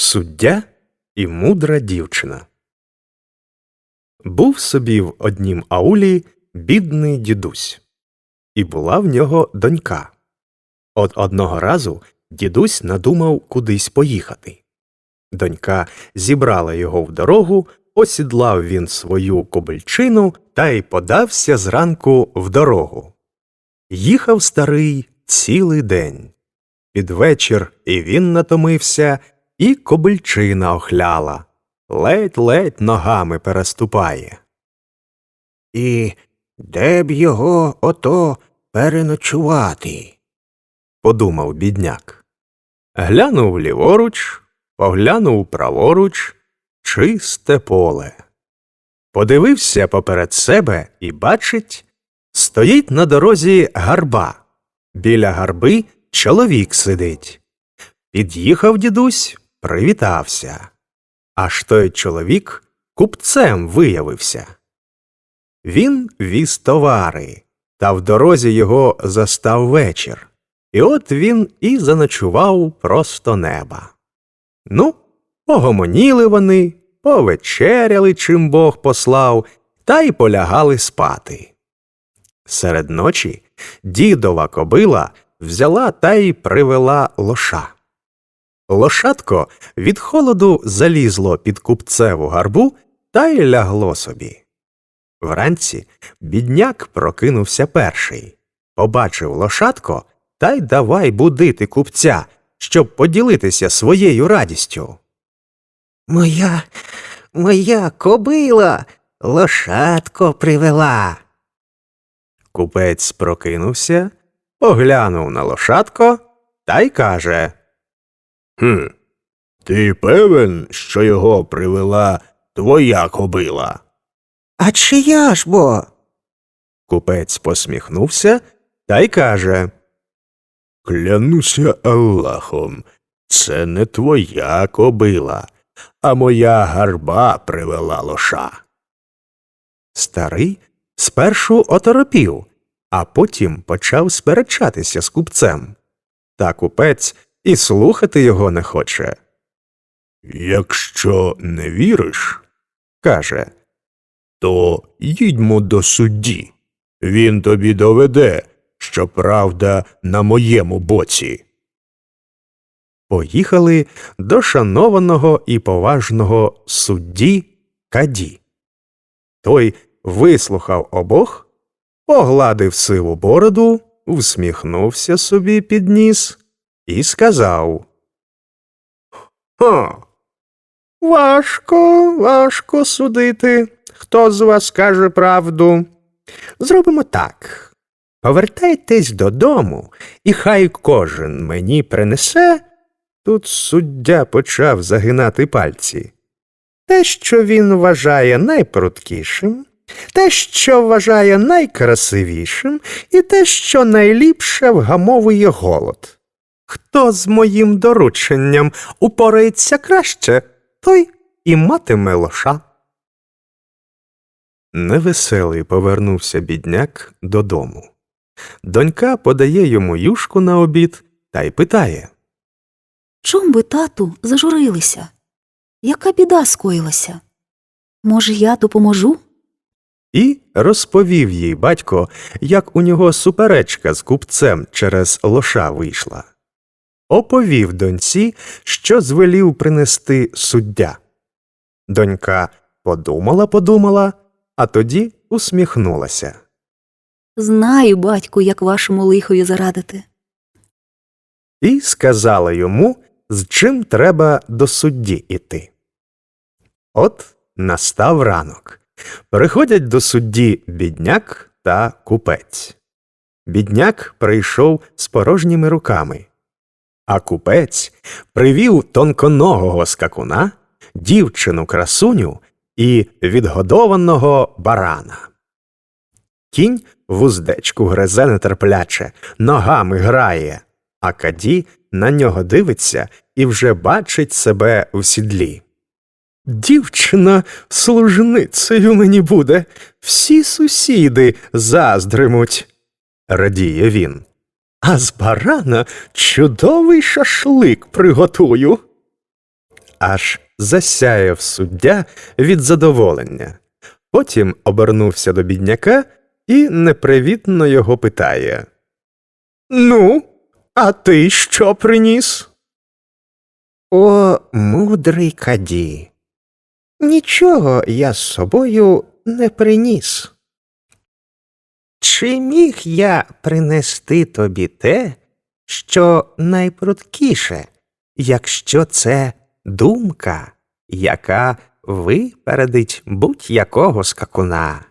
Суддя і мудра дівчина. Був собі в однім аулі бідний дідусь, і була в нього донька. От одного разу дідусь надумав кудись поїхати. Донька зібрала його в дорогу, осідлав він свою кобильчину та й подався зранку в дорогу. Їхав старий цілий день. Під вечір і він натомився, і кобильчина охляла, ледь-ледь ногами переступає. І де б його ото переночувати? подумав бідняк. Глянув ліворуч, поглянув праворуч, чисте поле. Подивився поперед себе і бачить, стоїть на дорозі гарба. Біля гарби чоловік сидить. Під'їхав дідусь, привітався. Аж той чоловік купцем виявився. Він віз товари, та в дорозі його застав вечір. І от він і заночував просто неба. Ну, погомоніли вони, повечеряли, чим Бог послав, та й полягали спати. Серед ночі дідова кобила взяла та й привела лоша. Лошадко від холоду залізло під купцеву гарбу та й лягло собі. Вранці бідняк прокинувся перший, побачив лошадко та й давай будити купця, щоб поділитися своєю радістю. Моя, моя кобила лошадко привела. Купець прокинувся, поглянув на лошадко та й каже Хм, ти певен, що його привела твоя кобила? А чия ж бо? Купець посміхнувся та й каже Клянуся Аллахом, це не твоя кобила, а моя гарба привела лоша. Старий спершу оторопів, а потім почав сперечатися з купцем. Та купець і слухати його не хоче. Якщо не віриш, Каже то їдьмо до судді. Він тобі доведе, що правда на моєму боці. поїхали до шанованого і поважного судді Каді. Той вислухав обох, погладив сиву бороду, всміхнувся собі під ніс і сказав Ха, важко, важко судити, хто з вас каже правду. Зробимо так. Повертайтесь додому, і хай кожен мені принесе. Тут суддя почав загинати пальці. Те, що він вважає найпруткішим, те, що вважає найкрасивішим, і те, що найліпше вгамовує голод. Хто з моїм дорученням упорається краще, той і матиме лоша. Невеселий повернувся бідняк додому. Донька подає йому юшку на обід та й питає Чом ви, тату, зажурилися? Яка біда скоїлася? Може, я допоможу? і розповів їй батько, як у нього суперечка з купцем через лоша вийшла. Оповів доньці, що звелів принести суддя. Донька подумала, подумала, а тоді усміхнулася. Знаю, батьку, як вашому лихові зарадити. і сказала йому, з чим треба до судді іти. От настав ранок. Приходять до судді бідняк та купець. Бідняк прийшов з порожніми руками, а купець привів тонконогого скакуна, дівчину красуню і відгодованого барана. Кінь вуздечку гризе нетерпляче, ногами грає, а каді на нього дивиться і вже бачить себе в сідлі. Дівчина служницею мені буде, всі сусіди заздримуть, радіє він. А з барана чудовий шашлик приготую. аж засяяв суддя від задоволення. Потім обернувся до бідняка і непривітно його питає Ну, а ти що приніс? О, мудрий каді. Нічого я з собою не приніс. Чи міг я принести тобі те, що найпруткіше, якщо це думка, яка випередить будь-якого скакуна?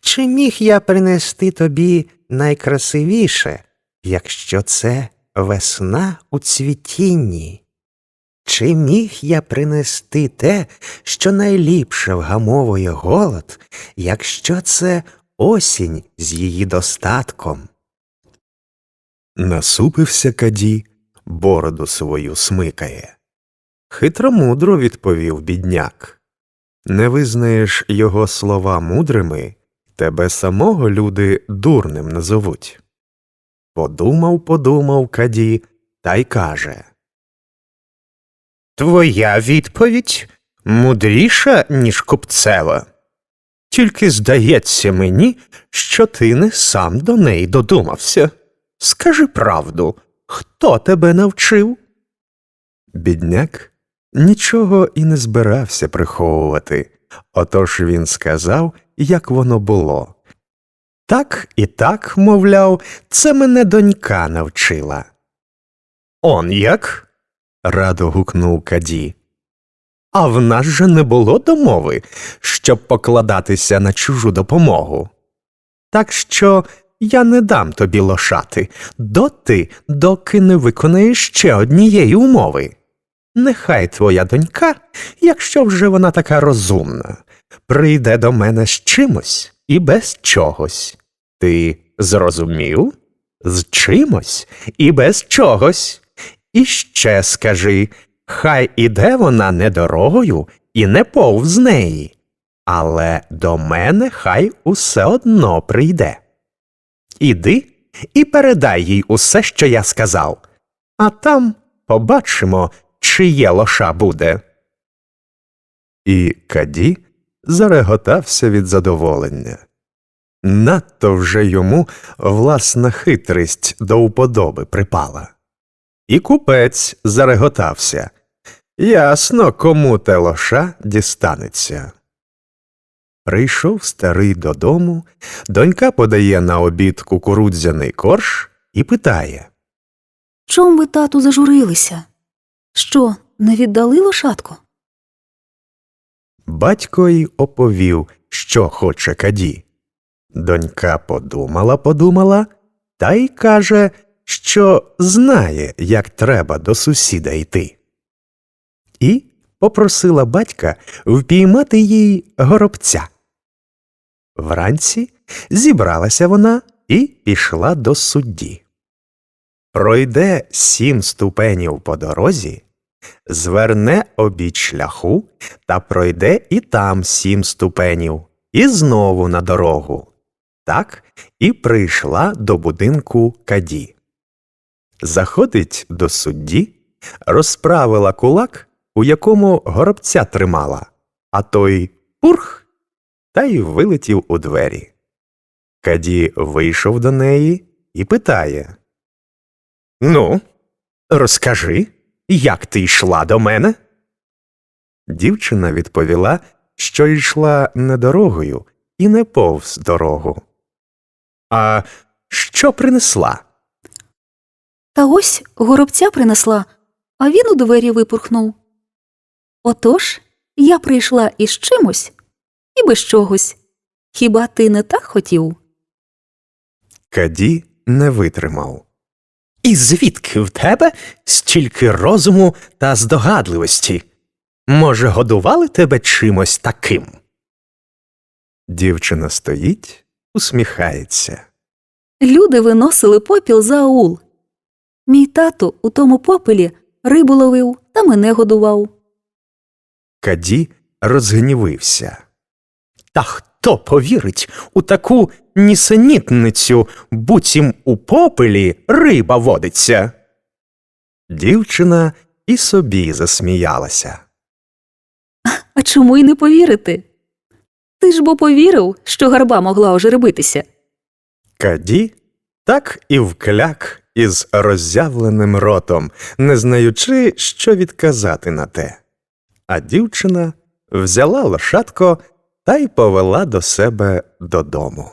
Чи міг я принести тобі найкрасивіше, якщо це весна у цвітінні? Чи міг я принести те, що найліпше вгамовує голод, якщо це осінь з її достатком? Насупився каді, бороду свою смикає. Хитромудро відповів бідняк. Не визнаєш його слова мудрими, тебе самого люди дурним назовуть. Подумав, подумав каді, та й каже. Твоя відповідь мудріша, ніж купцева. Тільки здається мені, що ти не сам до неї додумався. Скажи правду, хто тебе навчив? Бідняк нічого і не збирався приховувати, отож він сказав, як воно було. Так і так, мовляв, це мене донька навчила. Он як? радо гукнув каді. А в нас же не було домови, щоб покладатися на чужу допомогу. Так що я не дам тобі лошати доти, доки не виконаєш ще однієї умови. Нехай твоя донька, якщо вже вона така розумна, прийде до мене з чимось і без чогось. Ти зрозумів? З чимось і без чогось. І ще скажи, хай іде вона не дорогою і не повз неї, але до мене хай усе одно прийде. Іди і передай їй усе, що я сказав, а там побачимо, чиє лоша буде. І Каді зареготався від задоволення. Надто вже йому власна хитрість до уподоби припала. І купець зареготався. Ясно, кому те лоша дістанеться. Прийшов старий додому, донька подає на обід кукурудзяний корж і питає Чом ви, тату, зажурилися? Що, не віддали лошадку? Батько й оповів, що хоче каді. Донька подумала, подумала, та й каже, що знає, як треба до сусіда йти. І попросила батька впіймати їй горобця. Вранці зібралася вона і пішла до судді. Пройде сім ступенів по дорозі, зверне обід шляху та пройде і там сім ступенів, і знову на дорогу. Так і прийшла до будинку Каді. Заходить до судді, розправила кулак, у якому горобця тримала, а той пурх та й вилетів у двері. Каді вийшов до неї і питає Ну, розкажи, як ти йшла до мене? Дівчина відповіла, що йшла не дорогою і не повз дорогу. А що принесла? Та ось горобця принесла, а він у двері випурхнув. Отож, я прийшла із чимось і без чогось. Хіба ти не так хотів? Каді не витримав. І звідки в тебе стільки розуму та здогадливості? Може, годували тебе чимось таким? Дівчина стоїть, усміхається. Люди виносили попіл за аул. Мій тато у тому попелі рибу ловив та мене годував. Каді розгнівився. Та хто повірить у таку нісенітницю, буцім у попелі риба водиться? Дівчина і собі засміялася. А чому й не повірити? Ти ж бо повірив, що гарба могла ожеребитися. Каді так і вкляк із роззявленим ротом, не знаючи, що відказати на те. А дівчина взяла лошадко та й повела до себе додому.